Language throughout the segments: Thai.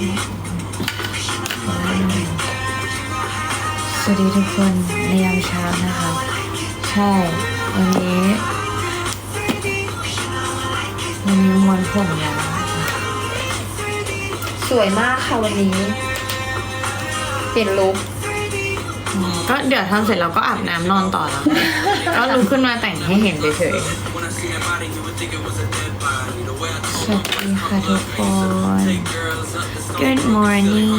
สวัสดีทุกคนในยามเช้านะคะ ใช่ วันนี้วันนี้ม้วนผมแล้วสวยมากค่ะวันนี้ เปลี่ยนลุคอืมก็เดี๋ยวทำเสร็จเราก็อาบน้ำนอนต่อแล้ว ก็ลุกขึ้นมาแต่งให้เห็นเฉยๆส วัสดีค่ะทุกคน Good morning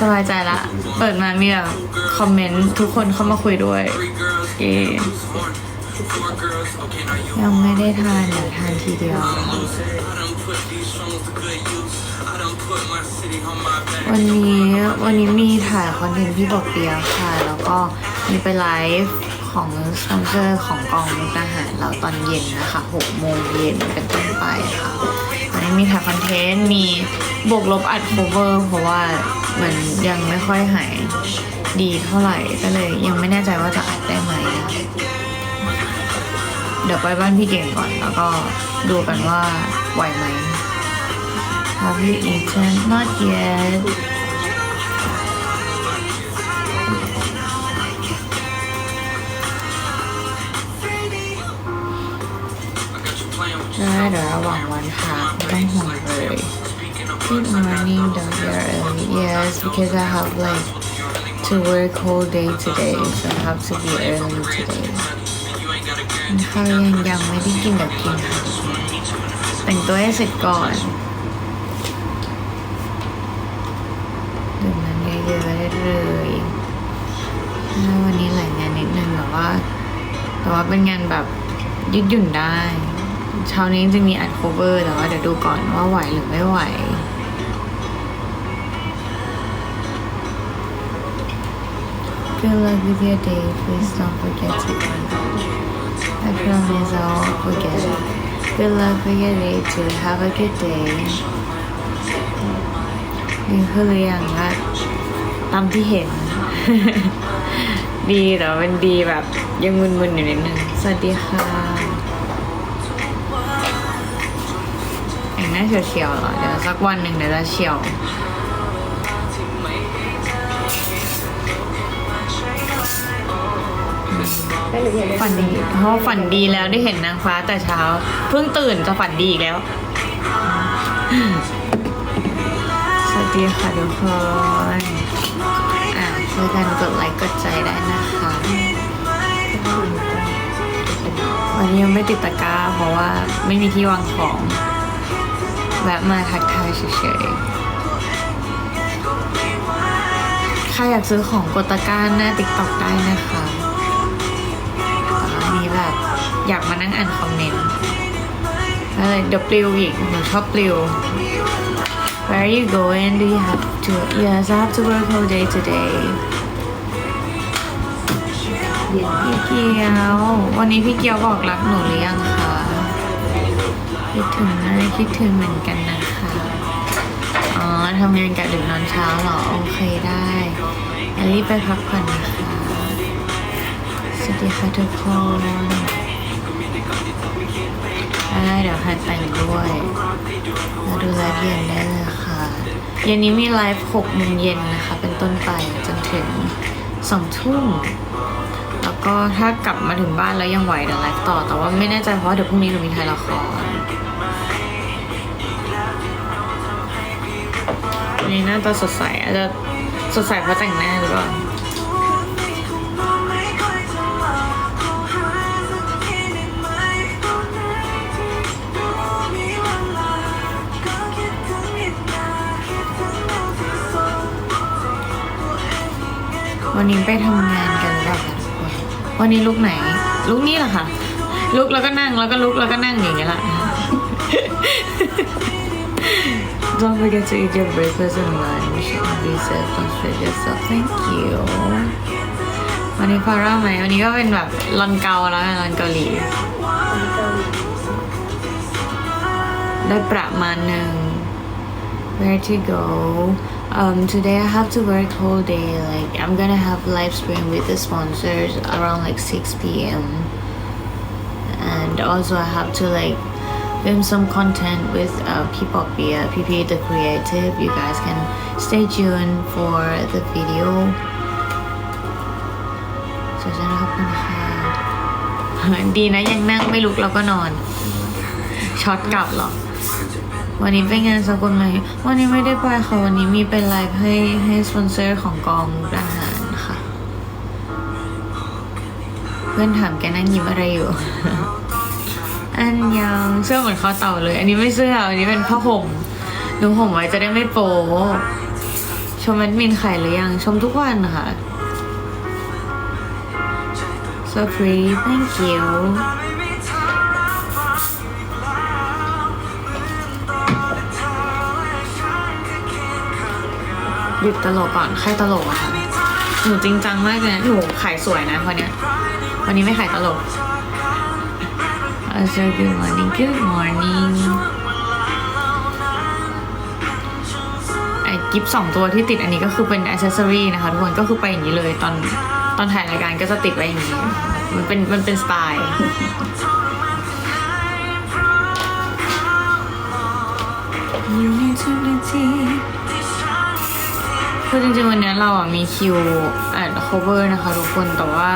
สบายใจละ เปิดมามีแบบคอมเมนต์ทุกคนเข้ามาคุยด้วย เอยังไม่ได้ทานเดี๋ยวทานทีเดียว วันนี้วันนี้มีถ่ายคอนเทนต์พี่บอกเปียค่ะ แล้วก็มีไปไลฟ์ของสปอนเซอร์ของกองมุกดาหารเราตอนเย็นนะคะ6โมงเย็นเป็นต้นไปค่ะวันนี้มีถ่ายคอนเทนต์มีบวกลบอัดโคเวอร์เพราะว่ามันยังไม่ค่อยหายดีเท่าไหร่ก็เลยยังไม่แน่ใจว่าจะอัดได้ไหมนะเดี๋ยวไปบ้านพี่เก่งก่อนแล้วก็ดูกันว่าไหวไหม Have you eaten? Not yet. ได้เดี๋ยวระหว่างวันพักไม่ต้องห่วงเลย Good morning, don't be early. Yes, because I have like to work whole day today, so I have to be early today. ข้าวยังยังไม่ได้กินเดี๋ยวกินค่ะแต่งตัวให้เสร็จก่อน เยอะเลยวันนี้หลายงานนิดนึงแต่ว่า แต่ว่าเป็นงานแบบยืดหยุ่นได้เช้านี้จะมีอัดโคเวอร์แต่ว่าเดี๋ยวดูก่อนว่าไหวหรือไม่ไหว Good luck with your day. Please don't forget to eat. I promise I won't forget. Good luck with your day too. Have a good day. ดีขึ้นหรือยังคะามที่เห็น ดีแต่ว่าเป็นดีแบบยังมึนๆอยู่นิดนึง สวัสดีค่ะแต่งหน้าเฉียวๆเหรอ เดี๋ยวสักวันหนึ่งเดี๋ยวจะเฉียวได้หรือยังฝันดีเพราะว่าฝันดีแล้วได้เห็นนางฟ้าแต่เช้า เพิ่งตื่นจะฝันดีอีกแล้ว สวัสดีค่ะทุกคนอะ ช่วยกันกดไลค์กดใจได้นะคะวันนี้ยังไม่ติดตะกร้าเพราะว่าไม่มีที่วางของ แวะมาทักทายเฉยๆใครอยากซื้อของกดตะกร้าหน้าติ๊กต็อกได้นะคะอันนี้แบบอยากมานั่งอ่านคอมเมนต์อะไรเดี๋ยวปลิวอีกหนูชอบปลิว Where are you going? Do you have to? Yes, I have to work all day today. พี่เกียว วันนี้พี่เกียวบอกรักหนูหรือยังคะคิดถึงนะคิดถึงเหมือนกันนะคะ อ๋อทำงานกะดึกนอนเช้าเหรอ โอเคได้งั้นรีบไปพักผ่อนนะคะ สวัสดีค่ะทุกคน ได้เดี๋ยวหัดแต่งด้วยมาดูไลฟ์เย็นได้เลยค่ะ เย็นนี้มีไลฟ์หกโมงเย็นนะคะ เป็นต้นไปจนถึงสองทุ่มแล้วก็ถ้ากลับมาถึงบ้านแล้วยังไหวเดี๋ยวไลฟ์ต่อ แต่ว่าไม่แน่ใจเพราะเดี๋ยวพรุ่งนี้หนูมีถ่ายละครวันนี้หน้าตาสดใสอาจจะสดใสเพราะแต่งหน้าหรือเปล่า นี้ไปทำงานกันหรือเปล่าคะทุกคนวันนี้ลุกไหน ลุกนี่แหละค่ะลุกแล้วก็นั่งแล้วก็ลุกแล้วก็นั่งอย่างเงี้ยละ Don't forget to eat your breakfast and lunch. Be safe. Don't stress yourself. Thank you. วันนี้ฟาร่าไหมวันนี้ก็เป็นแบบลอนเกาแล้วกันลอนเกาหลี ได้ประมาณหนึ่ง where to go. Um, today I have to work whole day. Like I'm gonna have live stream with the sponsors around like 6 p.m. and also I have to like film some content with uh, P-pop Beer, PP the Creative. You guys can stay tuned for the video. สวัสดีครับ คุณค่ะ ดีนะยังนั่งไม่ลุกแล้วก็นอน ช็อตกลับเหรอ วันนี้ไปงานสกุลไหมวันนี้ไม่ได้ไปค่ะ วันนี้มีเป็นไลฟ์ให้ให้สปอนเซอร์ของกองมุกดาหารค่ะ เพื่อนถามแกนั่งยิ้มอะไรอยู่ อันยังเสื้อเหมือนคอเต่าเลย อันนี้ไม่เสื้อ อันนี้เป็นผ้าห่มดูห่มไว้จะได้ไม่โป๊ชมแอดมินไข่หรือยัง ชมทุกวันค่ะ so pretty thank you หยุดตลกก่อนใครตลกอะคะหนูจริงจังมากเลยนะหนูขายสวยนะวันเนี้ยวันนี้ไม่ขายตลก Uh, so good morning good morning ไอ้กิฟสองตัวที่ติดอันนี้ก็คือเป็นอ c เซสซอรีนะคะทุกคนก็คือไปอย่างนี้เลยตอนตอนถ่ายรายการก็จะติดไว้อย่างนี้ มันเป็นมันเป็นสไตล์ คือจริงๆวันนี้เราอะมีคิวอัด cover นะคะทุกคนแต่ว่า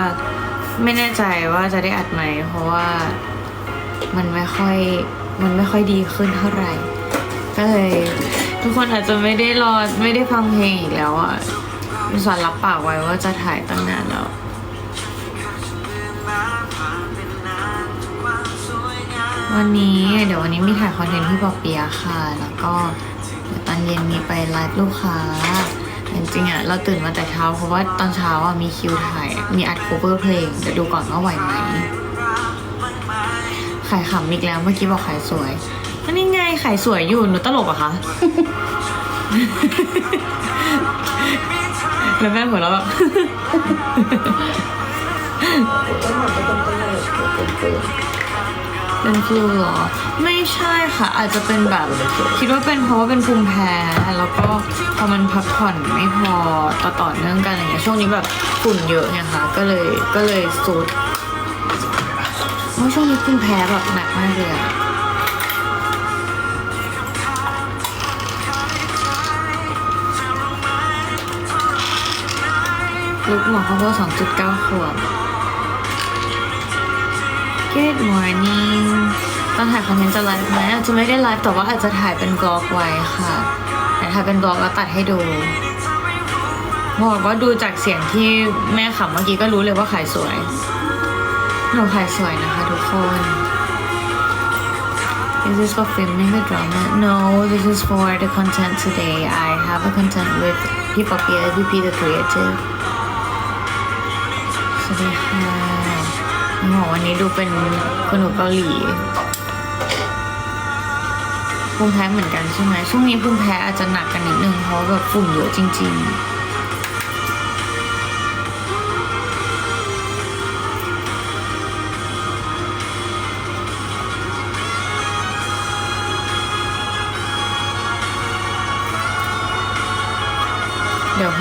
ไม่แน่ใจว่าจะได้อัดไหม เพราะว่ามันไม่ค่อยมันไม่ค่อยดีขึ้นเท่าไหร่ ก็เลย ทุกคนอาจจะไม่ได้รอไม่ได้ฟังเพลงอีกแล้วอะมีสารรับปากไว้ว่าจะถ่ายตั้งนานแล้ววันนี้เดี๋ยววันนี้มีถ่ายคอนเทนต์ที่ปอเปียะค่ะ แล้วก็เดี๋ยวตอนเย็นมีไปไลฟ์ลูกค้า จริงๆอะเราตื่นมาแต่เช้าเพราะว่าตอนเช้าอะมีคิวถ่าย มีอัดโคเวอร์เพลงเดี๋ยวดูก่อนว่าไหวไหมขายขำอีกแล้วเมื่อกี้บอกขายสวยอันนี้ไงขายสวยอยู่หนูตลกอะคะแล้วแม่หัวเราะแบบต้นหอม เป็นต้นตลกเป็นเปลือกเป็นฟลูเหรอ ไม่ใช่ค่ะ อาจจะเป็นแบบ คิดว่าเป็นเพราะว่าเป็นภูมิแพ้ แล้วก็พอมันพักผ่อนไม่พอต่อต่อเนื่องกันอะไรเงี้ยช่วงนี้แบบฝุ่นเยอะไงคะก็เลยก็เลยสุดเพราะช่วงนี้ภูมิแพ้แบบหนักมากเลยอะลูกหมอเขาพูดสองจุดเก้าขวบ Good morning ตอนถ่ายคอนเทนต์จะไลฟ์ไหมอาจจะไม่ได้ไลฟ์แต่ว่าอาจจะถ่ายเป็นบล็อกไว้ค่ะแต่ถ่ายเป็นบล็อกแล้วตัดให้ดู บอกว่าดูจากเสียงที่แม่ขำเมื่อกี้ก็รู้เลยว่าขายสวย หนูขายสวยนะคะทุกคน Is this for filming the drama? No, this is for the content today. I have a content with People VP the Creative. สวัสดีค่ะ หมอวันนี้ดูเป็นคนหนูเกาหลีภูมิแพ้เหมือนกันใช่ไหมช่วงนี้ภูมิแพ้อาจจะหนักกันนิดนึงเพราะแบบฝุ่นเยอะจริง ๆ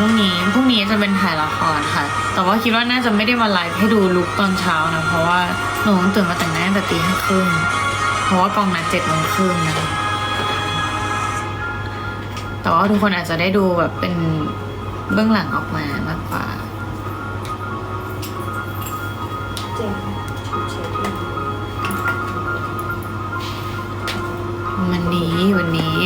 พรุ่งนี้พรุ่งนี้จะเป็นถ่ายละครค่ะ แต่ว่าคิดว่าน่าจะไม่ได้มาไลฟ์ให้ดูลุกตอนเช้านะ เพราะว่าหนูต้องตื่นมาแต่งหน้าแต่ตีห้าครึ่งเพราะว่ากองนัดเจ็ดโมงครึ่งนะแต่ว่าทุกคนอาจจะได้ดูแบบเป็นเบื้องหลังออกมามากกว่าเจนเชฟที่วันนี้วันนี้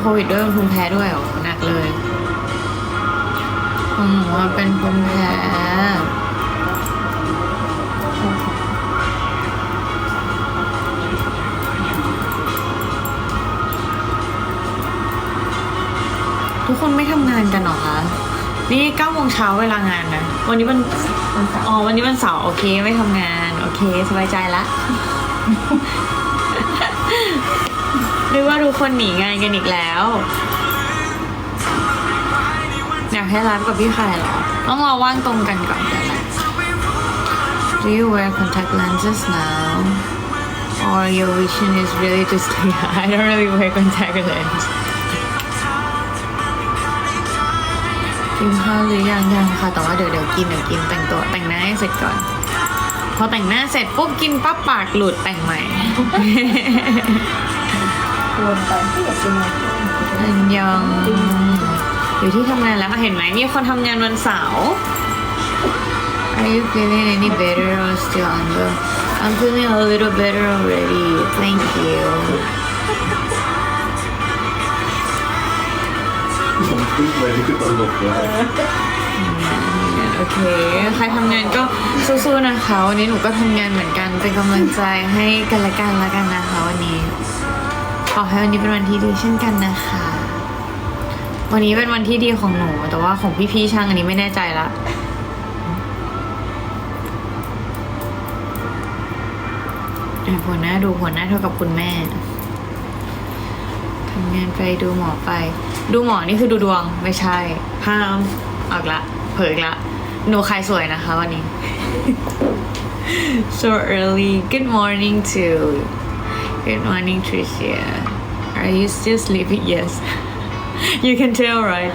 โควิดด้วยเป็นภูมิแพ้ด้วยเหรอหนักเลยของหนูอเป็นภูมิแพ้ทุกคนไม่ทำงานกันเหรอคะ นี่เก้าโมงเช้าเวลางานนะ วันนี้มันอ๋อ วันนี้วันเสาร์โอเค ไม่ทำงาน โอเค สบายใจละ นึกว่าทุกคนหนีงานกันอีกแล้ว อยากให้ไลฟ์กับพี่ใครเหรอ ต้องรอว่างตรงกันก่อนเดี๋ยวไลฟ์ Do you wear contact lenses now or your vision is really just clear I don't really wear contact lenses กินข้าวหรือยังยังค่ะ แต่ว่าเดี๋ยวเดี๋ยวกินเดี๋ยวกินแต่งตัวแต่งหน้าให้เสร็จก่อน พอแต่งหน้าเสร็จปุ๊บกินปั๊บปากหลุดแต่งใหม่ วนไปที่อยากกินอะไรอันยังอยู่ที่ทำงานแล้วเห็นไหมมีคนทำงานวันเสาร์ Are you feeling any better or still under? I'm feeling a little better already. Thank you. ผมพึ่งเลยนี่คือตลกเลยโอเค ใครทำงานก็สู้ๆนะคะ วันนี้หนูก็ทำงานเหมือนกัน เป็นกำลังใจให้กันและกันแล้วกันนะคะวันนี้ ขอให้วันนี้เป็นวันที่ดีเช่นกันนะคะ วันนี้เป็นวันที่ดีของหนู แต่ว่าของพี่ๆช่างอันนี้ไม่แน่ใจละอะหัวหน้าดูหัวหน้าเท่ากับคุณแม่ทำงานไปดูหมอไป ดูหมอนี่คือดูดวงไม่ใช่ห้ามออกละเผยละหนูใครสวยนะคะวันนี้ so early good morning to good morning Tricia are you still sleeping yes you can tell right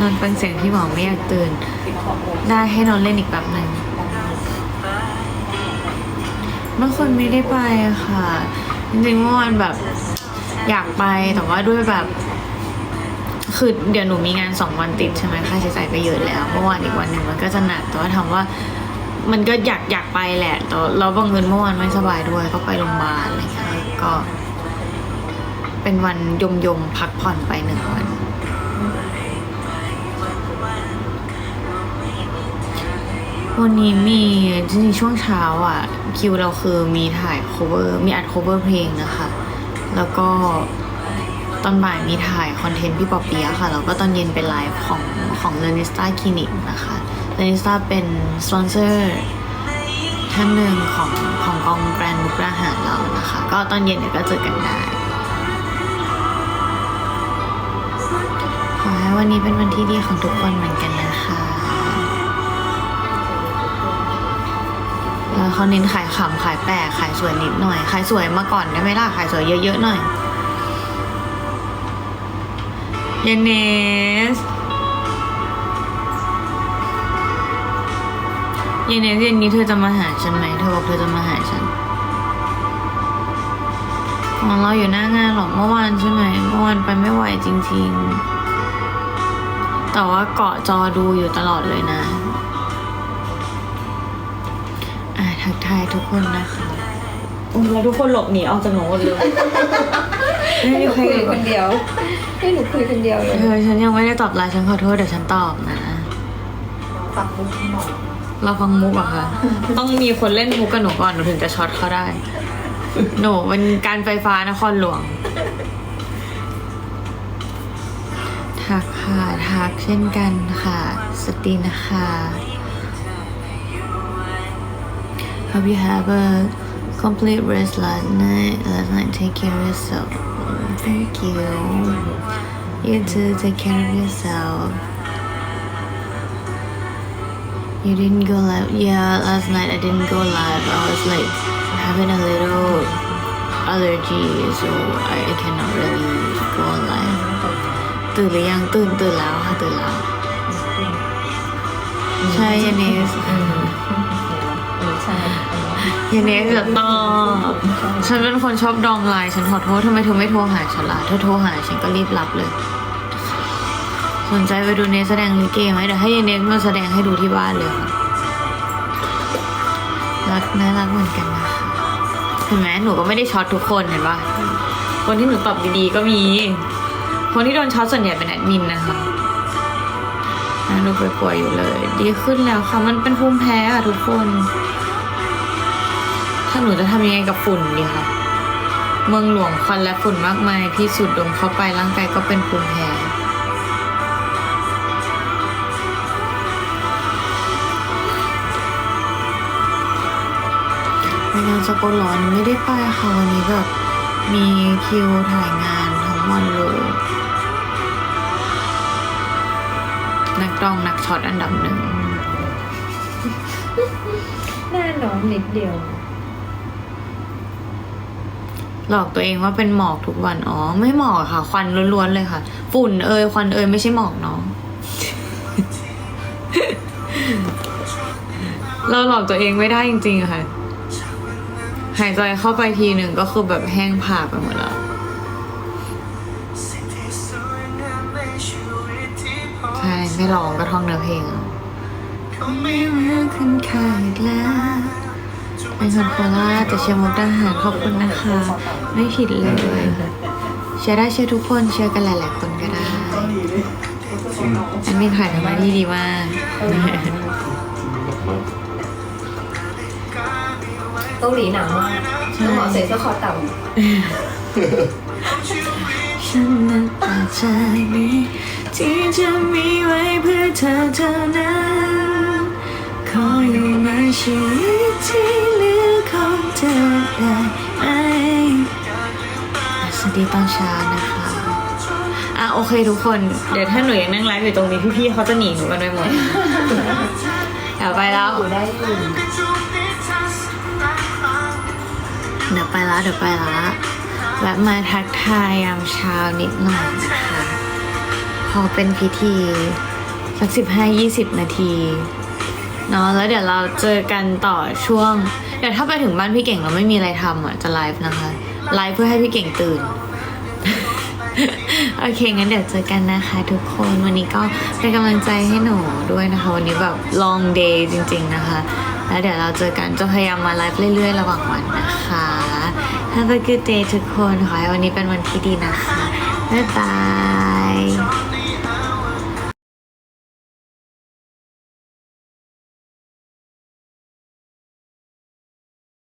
นอนฟังเสียงพี่หมอไม่อยากตื่น ได้ให้นอนเล่นอีกแบบหนึ่งเมื่อคนไม่ได้ไปค่ะ จริงๆเมื่อวานแบบอยากไปแต่ว่าด้วยแบบ คือเดี๋ยวหนูมีงานสองวันติดใช่ไหมค่าใช้จ่ายก็เยอะแล้ว เมื่อวานอีกวันหนึ่งมันก็จะหนักแต่ว่าถามว่า มันก็อยากอยากไปแหละแต่เราบังเงินเมื่อวานไม่สบายด้วย ก็ไปโรงพยาบาลอะไรเงี้ยก็ เป็นวันยมยมพักผ่อนไปหนึ่งวัน วันนี้มีจริงๆช่วงเช้าอะ คิวเราคือมีถ่าย cover มีอัด cover เพลงนะคะ แล้วก็ตอนบ่ายมีถ่ายคอนเทนต์พี่ปอเปียะค่ะ แล้วก็ตอนเย็นเป็นไลฟ์ของของเลนิสตาคลินิกนะคะ เนิสตาเป็นสปอนเซอร์ท่านหนึ่งของของกองแบรนด์มุกดาหารเรานะคะ ก็ตอนเย็นเดี๋ยวก็เจอกันได้ ขอให้วันนี้เป็นวันที่ดีของทุกคนเหมือนกันนะคะแล้วเขาเน้นขายขำขายแปลกขายสวยนิดหน่อย ขายสวยมาก่อนได้ไหมล่ะ ขายสวยเยอะๆหน่อยเยนเนส ยนเนสเย็นนี้เธอจะมาหาฉันไหม เธอบอกเธอจะมาหาฉันของเราอยู่หน้างานหรอกเมื่อวานใช่ไหม เมื่อวานไปไม่ไหวจริง ๆ แต่ว่าเกาะจอดูอยู่ตลอดเลยนะ อ่าทักทายทุกคนนะคะแล้วทุกคนหลบหนีออกจากหนูหมดเลยไม่ให้หมีนูใครคุยอยู่คนเดียว ให้หนูคุยคนเดียวเลยเธอฉันยังไม่ได้ตอบไลน์ฉันขอโทษเดี๋ยวฉันตอบนะฝักมุกหมอ เราฟังมุกเหรอะคะต้องมีคนเล่นมุกกับหนูก่อนหนูถึงจะช็อตเขาได้ หนูเป็นการไฟฟ้านครหลวงทักค่ะทักเช่นกันค่ะ สตีนะคะ Hope you have a complete rest last night. Last night, take care of yourself. Thank you. You too, take care of yourself. You didn't go live? Yeah, last night I didn't go live. I was like having a little allergy, so I, I cannot really go live. ตื่นหรือยังตื่นตื่นแล้วค่ะตื่นแล้วใช่ยาเนสเออใช่ยาเนสจะตอบฉันเป็นคนชอบดองไลน์ฉันขอโทษทำไมเธอไม่โทรหาฉันล่ะเธอโทรหาฉันก็รีบรับเลย สนใจไปดูเนสแสดงลิเกไหมเดี๋ยวให้ยาเนสมาแสดงให้ดูที่บ้านเลยค่ะรักน่ารักเหมือนกันนะคะเห็นไหมหนูก็ไม่ได้ช็อตทุกคนเห็นปะคนที่หนูตอบดีๆก็มี คนที่โดนช็อตส่วนใหญ่เป็นแอดมินนะคะน่าดูป่วยๆอยู่เลย ดีขึ้นแล้วค่ะมันเป็นภูมิแพ้อะทุกคน ถ้าหนูจะทำยังไงกับฝุ่นดีคะเมืองหลวงควันและฝุ่นมากมายพี่สุดดมเข้าไปร่างกายก็เป็นภูมิแพ้ งานสกลร้อนไม่ได้ไปค่ะวันนี้แบบมีคิวถ่ายงานทั้งวันเลยนักร้องนักช็อตอันดับหนึ่งหน้าน้องนิดเดียว หลอกตัวเองว่าเป็นหมอกทุกวัน อ๋อ ไม่หมอกค่ะ ควันล้วนๆเลยค่ะ ฝุ่นเอยควันเอยไม่ใช่หมอกเนาะเราหลอกตัวเองไม่ได้จริงๆค่ะ หายใจเข้าไปทีหนึ่งก็คือแบบแห้งผากไปหมดแล้วใช่ไม่ร้องก็ท่องเนื้อเพลงเอาไม่รักคุณค่าอีกแล้วเป็นคนโคราชแต่เชียร์มุกดาหารขอบคุณนะคะ ไม่ผิดเลยเชียร์ได้เชียร์ทุกคนเชียร์กันหลายๆคนก็ได้อันนี้ถ่ายทำหน้าที่ดีมาก เกาหลีหนังมากใช่หมอใส่เสื้อคอต่ฉันนั้นตัดใจนี้ที่จะมีไว้เพื่อเธอเท่านั้น ขออยู่ในชีวิตที่เหลือของเธอได้ไหมสวัสดีตอนเช้านะคะ อะโอเคทุกคน เดี๋ยวถ้าหนูยังนั่งไลฟ์อยู่ตรงนี้พี่ๆเขาจะหนีหนูกันไปหมดเดี๋ยวไปแล้วำอยู่ได้อยู่ เดี๋ยวไปละเดี๋ยวไปละแวะมาทักทายยามเช้านิดหน่อยนะคะพอเป็นพิธีสักสิบห้ายี่สิบนาทีเนาะแล้วเดี๋ยวเราเจอกันต่อช่วง เดี๋ยวถ้าไปถึงบ้านพี่เก่งเราไม่มีอะไรทำอะจะไลฟ์นะคะไลฟ์เพื่อให้พี่เก่งตื่นโอเคงั้นเดี๋ยวเจอกันนะคะทุกคนวันนี้ก็เป็นกำลังใจให้หนูด้วยนะคะ วันนี้แบบ long day จริง ๆนะคะ แล้วเดี๋ยวเราเจอกันจะพยายามมาไลฟ์เรื่อยๆ ระหว่างวันนะคะ Have a good day ทุกคน ขอให้วันนี้เป็นวันที่ดีนะคะ บ๊ายบาย